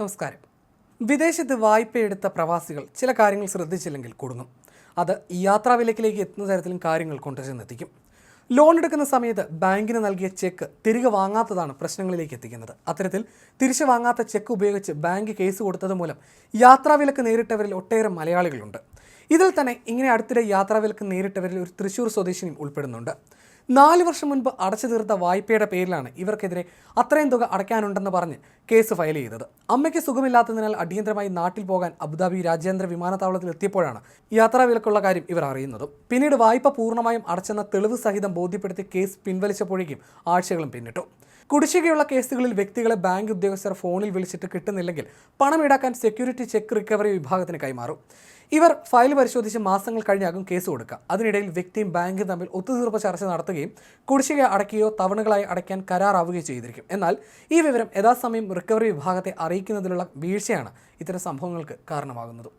നമസ്കാരം. വിദേശത്ത് വായ്പയെടുത്ത പ്രവാസികൾ ചില കാര്യങ്ങൾ ശ്രദ്ധിച്ചില്ലെങ്കിൽ കുടുങ്ങും. അത് ഈ യാത്രാവിലക്കിലേക്ക് എത്തുന്ന തരത്തിലും കാര്യങ്ങൾ കൊണ്ടുചെന്നെത്തിക്കും ലോൺ എടുക്കുന്ന സമയത്ത് ബാങ്കിന് നൽകിയ ചെക്ക് തിരികെ വാങ്ങാത്തതാണ് പ്രശ്നങ്ങളിലേക്ക് എത്തിക്കുന്നത്. അത്തരത്തിൽ തിരിച്ചു വാങ്ങാത്ത ചെക്ക് ഉപയോഗിച്ച് ബാങ്ക് കേസ് കൊടുത്തത് മൂലം യാത്രാവിലക്ക് നേരിട്ടവരിൽ ഒട്ടേറെ മലയാളികളുണ്ട്. ഇതിൽ തന്നെ ഇങ്ങനെ അടുത്തിടെ യാത്രാവിലക്ക് നേരിട്ടവരിൽ ഒരു തൃശ്ശൂർ സ്വദേശിനിയും ഉൾപ്പെടുന്നുണ്ട്. നാല് വർഷം മുൻപ് അടച്ചു തീർത്ത വായ്പയുടെ പേരിലാണ് ഇവർക്കെതിരെ അത്രയും തുക അടയ്ക്കാനുണ്ടെന്ന് പറഞ്ഞ് കേസ് ഫയൽ ചെയ്തത്. അമ്മയ്ക്ക് സുഖമില്ലാത്തതിനാൽ അടിയന്തരമായി നാട്ടിൽ പോകാൻ അബുദാബി രാജ്യാന്തര വിമാനത്താവളത്തിൽ എത്തിയപ്പോഴാണ് യാത്രാവിലക്കുള്ള കാര്യം ഇവർ അറിയുന്നത്. പിന്നീട് വായ്പ പൂർണമായും അടച്ചെന്ന തെളിവ് സഹിതം ബോധ്യപ്പെടുത്തി കേസ് പിൻവലിച്ചപ്പോഴേക്കും ആഴ്ചകളും പിന്നിട്ടു. കുടിശ്ശികയുള്ള കേസുകളിൽ വ്യക്തികളെ ബാങ്ക് ഉദ്യോഗസ്ഥർ ഫോണിൽ വിളിച്ചിട്ട് കിട്ടുന്നില്ലെങ്കിൽ പണം ഈടാക്കാൻ സെക്യൂരിറ്റി ചെക്ക് റിക്കവറി വിഭാഗത്തിന് കൈമാറും. ഇവർ ഫയൽ പരിശോധിച്ച് മാസങ്ങൾ കഴിഞ്ഞാകും കേസ് കൊടുക്കുക. അതിനിടയിൽ വ്യക്തിയും ബാങ്കും തമ്മിൽ ഒത്തുതീർപ്പ് ചർച്ച നടത്തുകയും കുടിശ്ശിക അടക്കുകയോ തവണകളായി അടയ്ക്കാൻ കരാറാവുകയോ ചെയ്തിരിക്കും. എന്നാൽ ഈ വിവരം യഥാസമയം റിക്കവറി വിഭാഗത്തെ അറിയിക്കുന്നതിലുള്ള വീഴ്ചയാണ് ഇത്തരം സംഭവങ്ങൾക്ക് കാരണമാകുന്നത്.